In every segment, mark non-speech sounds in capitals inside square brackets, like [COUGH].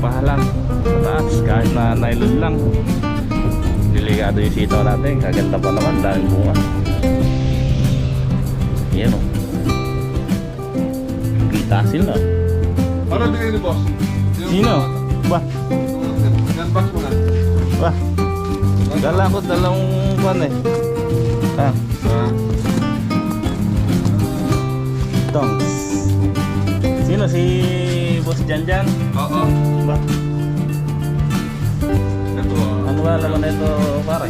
pahalang taas yung sitaw natin. Kaganda pa naman dahil bunga. Sino? Ba? Gunbox mo na. Ba? Dala ko dalawang pan eh. Ah, tongs. Sino si Boss Janjan? Oo. Ba? Ito ah. Ano ba laman nito pare?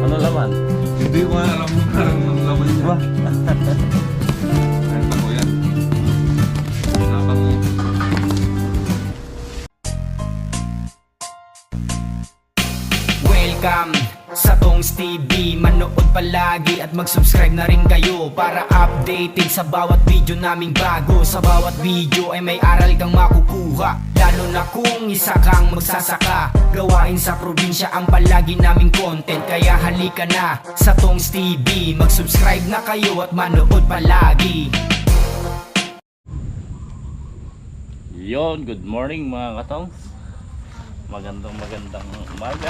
Ano laman? Hindi ko alam kung parang ang laman niya. Ba? [LAUGHS] Manood palagi at mag-subscribe na rin kayo Para updated sa bawat video naming bago Sa bawat video ay may aral kang makukuha Lalo na kung isa kang magsasaka Gawain sa probinsya ang palagi naming content Kaya halika na sa Tongs TV Mag-subscribe na kayo at manood palagi Yon, good morning mga katongs. Magandang magandang umaga.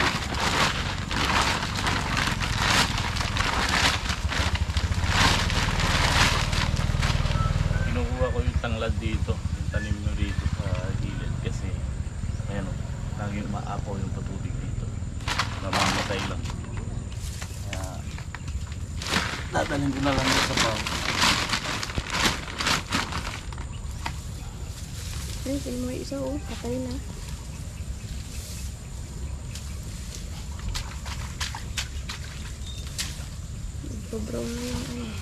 Kinukuha ko yung tanglad dito, yung tanim nyo dito sa gilid kasi ayan o, laging maapaw yung patubig dito. Namamatay lang. Kaya dadalhin ko na lang sa pao. Ay, sino mo isa oh, patay na. Nagpo-brown na yung.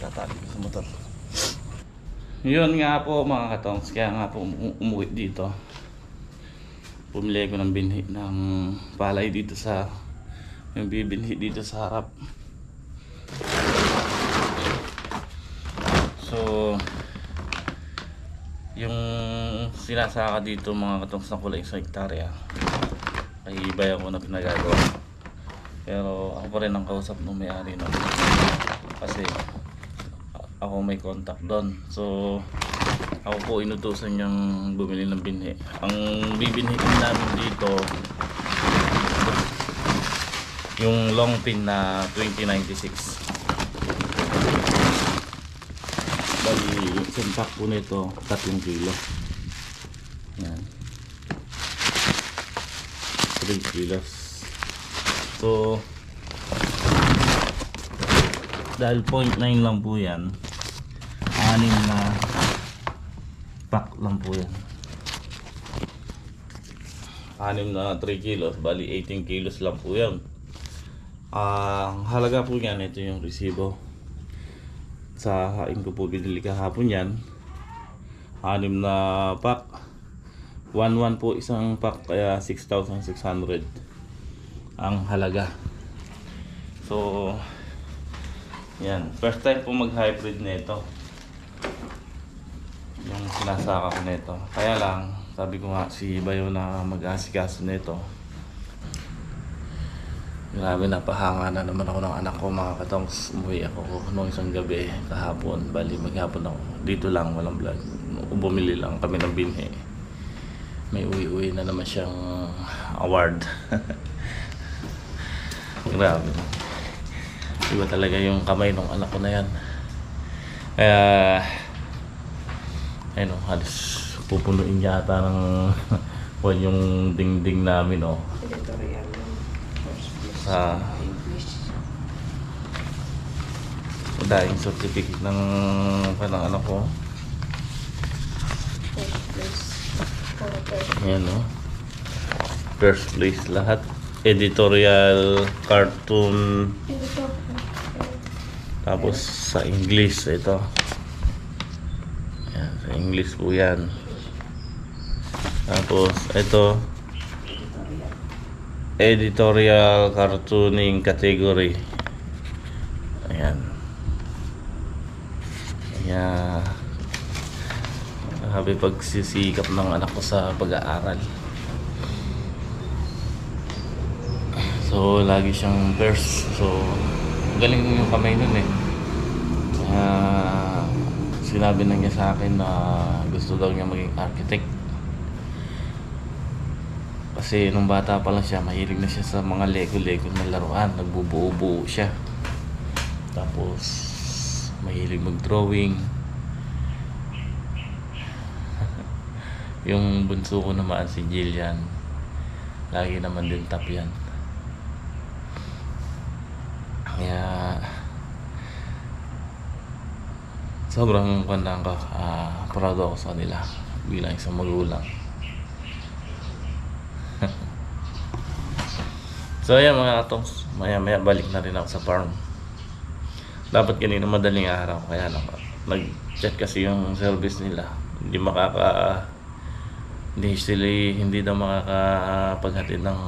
Tatali ko sa motor. Yun nga po mga katongs, kaya nga po umu- umuwi dito. Pumili ko ng binhi ng palay dito sa yung bibinhi dito sa harap. So yung sinasaka dito mga katongs na kulay sa hektarya ay iba ako na pinagagawa. Pero ako pa rin ang kausap ng may-ari nun. Kasi ako may contact doon. So, ako po inutusan niyang bumili ng binhi. Ang bibinhiin namin dito, yung long pin na 2096. Bali, yung pack po nito, 3 kilo. Yan. 3 kilos. So, dahil 0.9 lang po yan, anim na pack lang po yan. Anim na 3 kilos, bali 18 kilos lang po yan. Ang halaga po yan, ito yung resibo. Sa hain ko po binili kahapon yan. Anim na pack. 1-1 po isang pack kaya 6,600 ang halaga. So, yan. First time po mag-hybrid nito. Sinasaka ko nito. Kaya lang, sabi ko nga si Bayo na mag-asikaso nito. Grabe napahanga na naman ako ng anak ko mga katongs. Umuwi ako noong isang gabi kahapon. Bali maghapon ako. Dito lang, walang vlog. Bumili lang kami ng binhi. May uwi-uwi na naman siyang award. [LAUGHS] Grabe. Iba talaga yung kamay ng anak ko na yan. Kaya, ayun o, halos pupunuin yata ng [LAUGHS] well, yung dingding namin o. Editorial first place. Sa daing certificate ng panang anak ko. Ayan o. First place lahat. Editorial, cartoon, tapos sa English ito. English po yan. Tapos ito, editorial cartooning category. Ayan. Ayan. Sabi pagsisikap ng anak ko sa pag-aaral. So, lagi siyang first. So, galing yung kamay nun eh. Ah, sinabi na niya sa akin na gusto daw niya maging architect. Kasi nung bata pa lang siya, mahilig na siya sa mga Lego-Lego na laruan. Nagbubuo-buo siya. Tapos, mahilig mag-drawing. [LAUGHS] yung bunso ko naman si Jillian. Lagi naman din top yan. Kaya sobrang kandang ko. ah proud ako sa kanila bilang isang magulang. [LAUGHS] so ayan mga katongs, maya maya balik na rin ako sa farm. Dapat kanina madaling araw kaya lang nag-chat kasi yung service nila. Hindi makaka hindi sila hindi daw makakapaghatid ng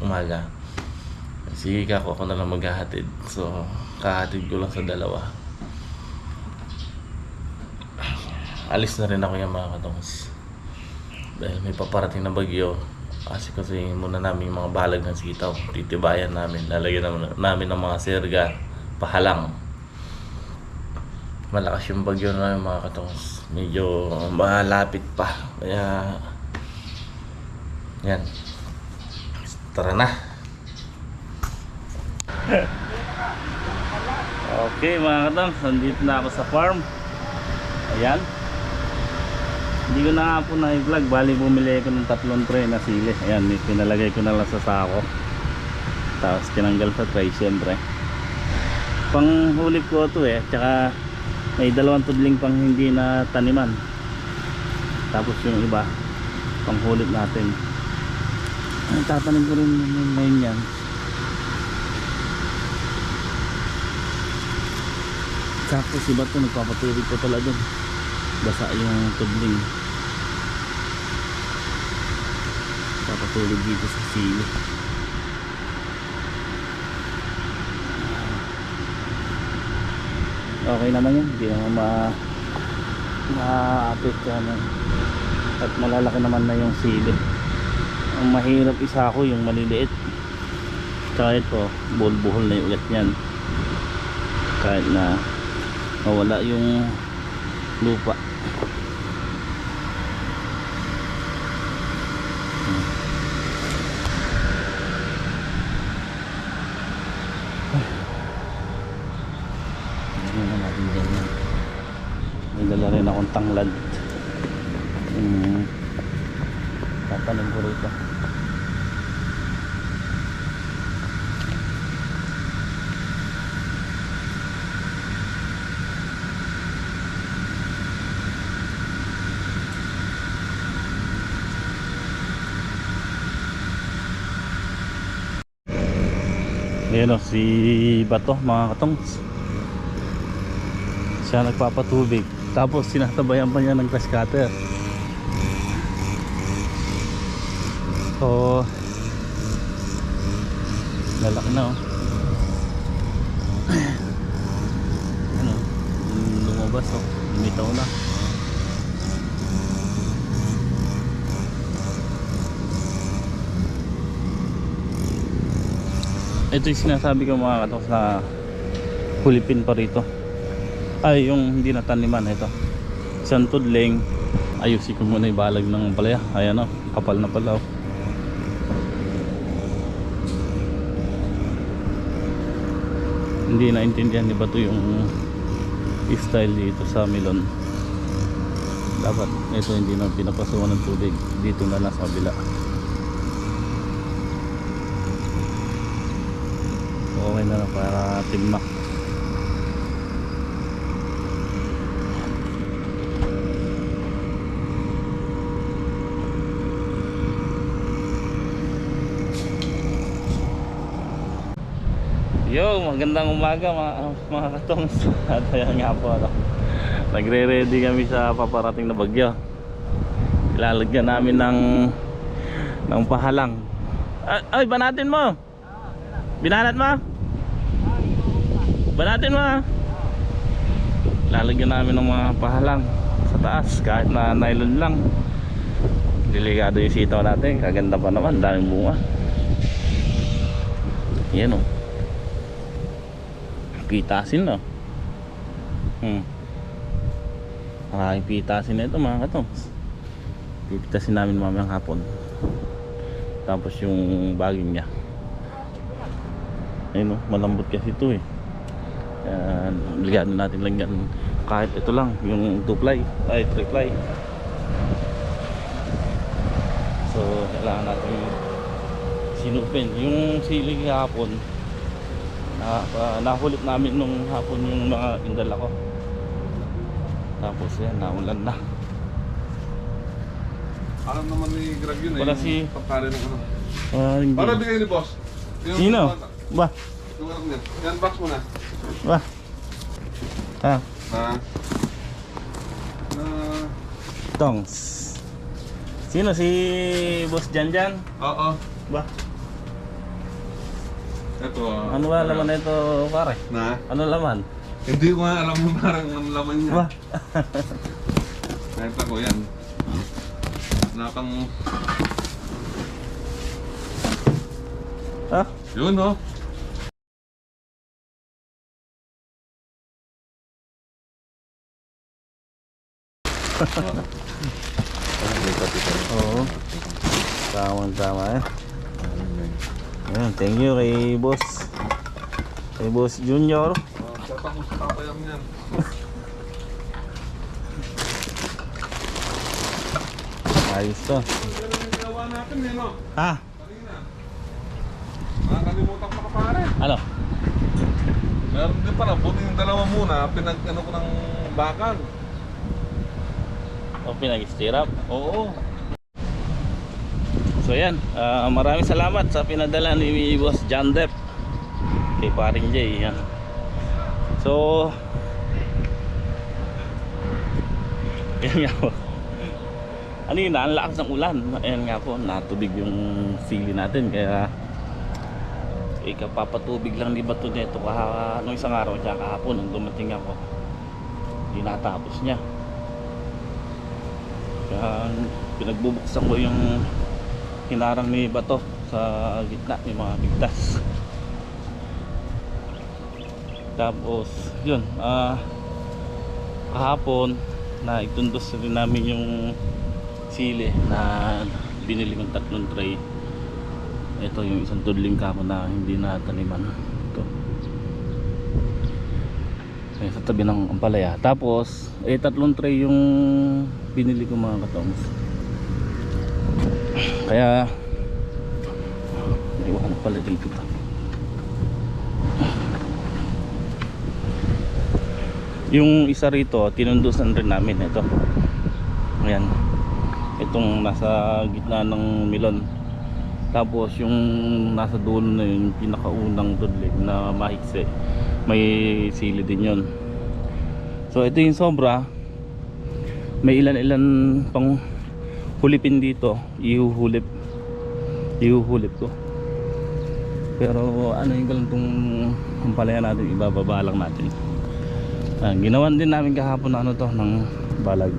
umaga. Si Kako ako na lang maghahatid. So, kahatid ko lang sa dalawa. Alis na rin ako yung mga katongs. Dahil may paparating na bagyo. Kasi kasi muna namin yung mga balag ng sitaw. Titibayan namin. Lalagyan namin, namin ng mga serga. Pahalang. Malakas yung bagyo na yung mga katongs. Medyo malapit pa. Kaya, yan. Tara na. [LAUGHS] Okay mga katang, nandito na ako sa farm. Ayan. Hindi ko na nga po na-vlog. Bali bumili ako ng tatlong tray na sili. Ayan, pinalagay ko na lang sa sako. Tapos tinanggal sa tray syempre. Panghulip ko ito eh. Tsaka may dalawang tudling pang hindi na taniman. Tapos yung iba, panghulip natin. Ay, tatanim ko rin ngayon yan. Tapos iba to nagpapatubig pa pala dun. Basa yung tudling. Papatulog dito sa sili. Okay naman yan. Hindi naman ma ma-apektuhan yan. At malalaki naman na yung sili. Ang mahirap isa ko yung maliliit. Tsaka ito, buhol-buhol na yung ugat niyan. Kahit na mawala yung lupa Hindi na natin ganyan. May tanglad. Hmm. Tatanim ko rito. Ayan o, si Bato mga katongs. Siya nagpapatubig. Tapos sinatabayan pa niya ng grass cutter. So, lalaki na oh. [CLEARS THROAT] ano, lumabas oh. Lumitaw na. Ito yung sinasabi ko mga katok na hulipin pa rito. Ay, yung hindi nataniman ito. Isang tudling. Ayusin ko muna yung balag ng palaya. Ayan o, kapal na pala oh. Hindi naintindihan ni Bato yung style dito sa Milon. Dapat ito hindi na pinapasukan ng tubig. Dito na lang sa kabila. Okay na lang para tigmak. Magandang umaga mga, mga katongs. [LAUGHS] At ayan nga po, ano, nagre-ready kami sa paparating na bagyo. Ilalagyan namin ng ng pahalang. Ay, ay banatin mo. Binanat mo? Banatin mo. ah. Lalagyan namin ng mga pahalang sa taas kahit na nylon lang. Delikado yung sitaw natin. Kaganda pa naman, daming bunga. Yan o. Pitasin no. Hmm. Maraming pitasin na ito mga katongs. Pipitasin namin mamayang hapon. Tapos yung baging niya. Ayun oh, malambot kasi ito eh. Kaya ligyan natin lang yan kahit ito lang yung 2 ply ay 3 ply. So kailangan natin sinupin yung sili kahapon na, uh, nahulip namin nung hapon yung mga indala ko tapos yan naulan na Alam naman ni Greg yun eh. Wala yung si- pagkali ng ano. Hindi. Para bigay ni boss. Yung- sino? ba Yung niya. Yan, box mo na. ba ah Na. Na. tongs sino si boss Janjan Oo. ba Ito ah. ano ba laman na ito pare Na. ano laman Hindi ko nga alam mo parang ang laman niya. ba [LAUGHS] Nakita ko yan. Nakang... ah Yun oh. [LAUGHS] oo tamang tama eh Ayan, thank you kay boss kay boss Junior Tatak mo sa papayang yan. ayos to ginawa natin eh no. ha Kanina. Nakakalimutan ko ka pare. ano Meron din pala, buti yung dalawa muna, pinag ano ko ng bakal. o pinag-stirap oo so yan. Ah, maraming salamat sa pinadala ni boss John Depp. Kay paring Jay yan. So [LAUGHS] yan nga po. Ano yun ang ng ulan. Ayan nga po natubig yung sili natin. Kaya ikapapatubig lang ni Bato nito kaha nung isang araw tsaka kahapon nung dumating ako. Hindi natapos niya. Kaya pinagbubuksan ko yung hinarang ni Bato sa gitna may mga bigtas tapos yun ah kahapon na itundos rin namin yung sili na binili kong tatlong tray. Ito yung isang tudling kako na hindi na taniman. Ito. Ayan, sa tabi ng ampalaya. Tapos eh tatlong tray yung binili ko mga katongs kaya iwan pala dito pa yung isa rito tinundusan rin namin ito. Ayan. Itong nasa gitna ng milon. Tapos yung nasa dulo na yun yung pinakaunang dudlig na mahigse may sili din yun. So ito yung sobra. May ilan ilan pang hulipin dito ihuhulip. Ihuhulip ko. Pero ano yung galang tong ampalaya natin ibababa lang natin. Ah, ginawan din namin kahapon na ano to ng balag.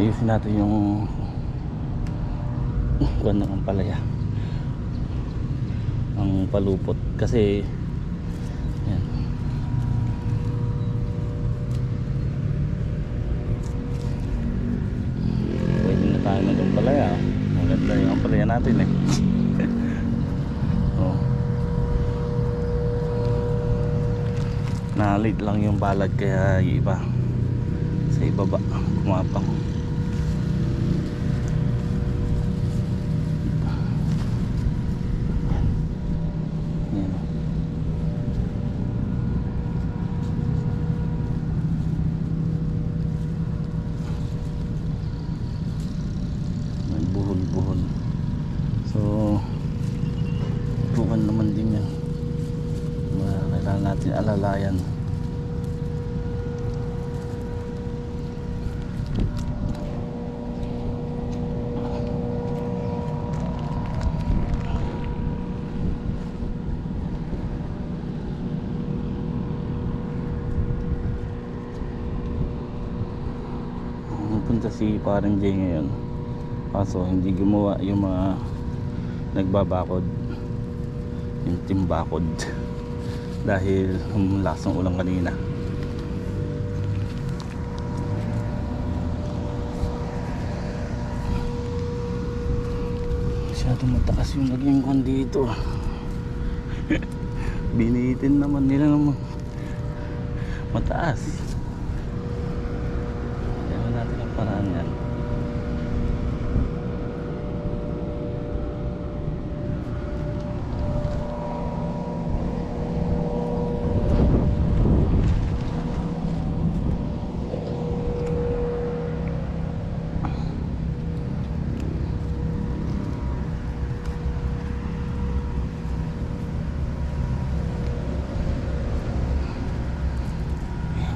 Ayusin natin yung kuwan ng ampalaya ang palupot. Kasi yan pwede na tayo na itong palaya maganda yung ampalaya natin eh oh. nalit lang yung balag kaya iba sa ibaba kumapang yan may buhol-buhol so bukan naman din yan Ma- kailangan natin alalayan Pupunta si parang Jay ngayon. Kaso hindi gumawa yung mga nagbabakod. Yung timbakod. [LAUGHS] Dahil malakas ang ulang kanina. Masyadong mataas yung naging kwan dito. [LAUGHS] Binitin naman nila naman mataas kaya natin ang paraan yan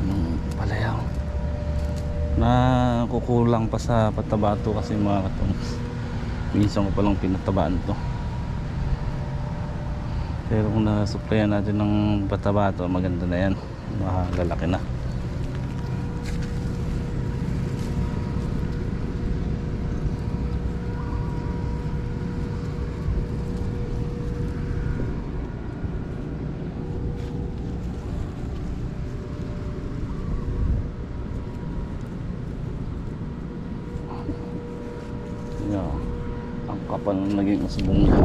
yung palayaw na kukulang pa sa patabato kasi mga katungs minsan ko palang pinatabaan to. Pero kung nasuplayan natin ng patabato maganda na yan. Malalaki na Yeah. Ang usbong niya.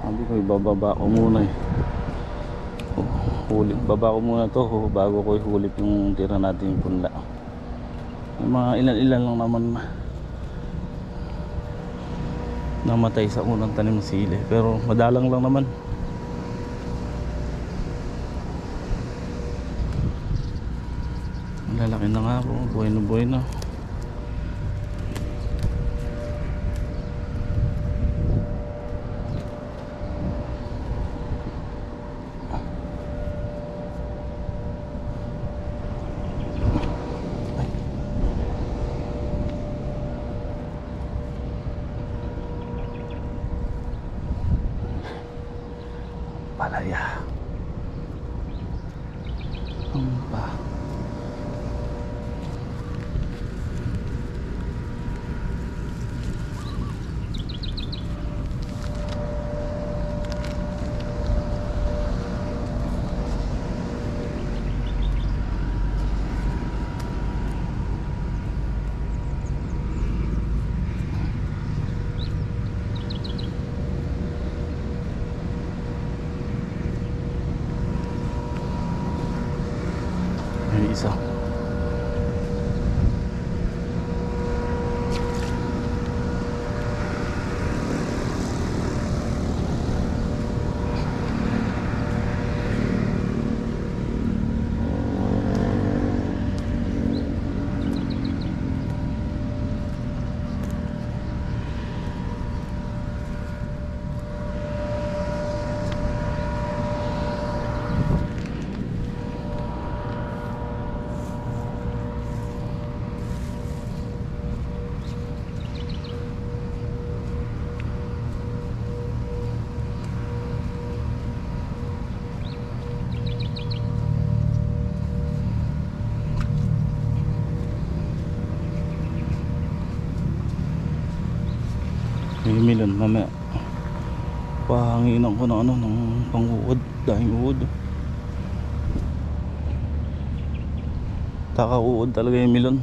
Sabi ko ibababa ko muna eh. Hulip, baba ko muna to oh, bago ko ihulip yung tira natin yung punla. Yung mga ilan-ilan lang naman na namatay sa unang tanim ng sili pero madalang lang naman Lalaki na nga po. Buhay na buhay na. Milon mamaya. Pahanginan ko ng ano ng panguod dahil uod taka uod talaga yung milon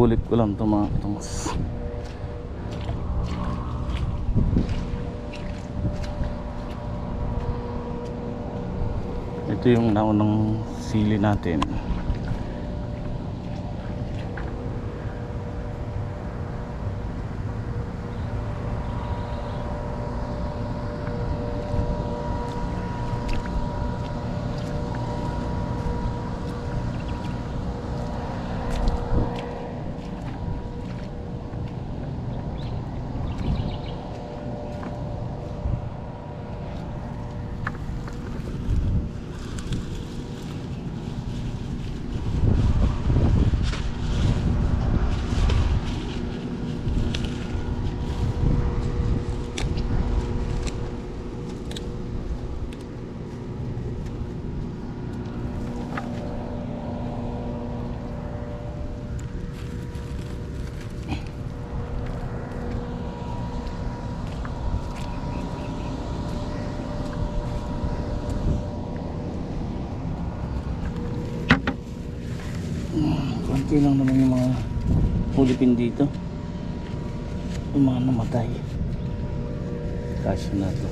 Uhulit ko lang ito mga katungs. Ito yung naunang sili natin. Konti lang naman yung mga hulipin dito. Yung mga namatay. Kasya na to.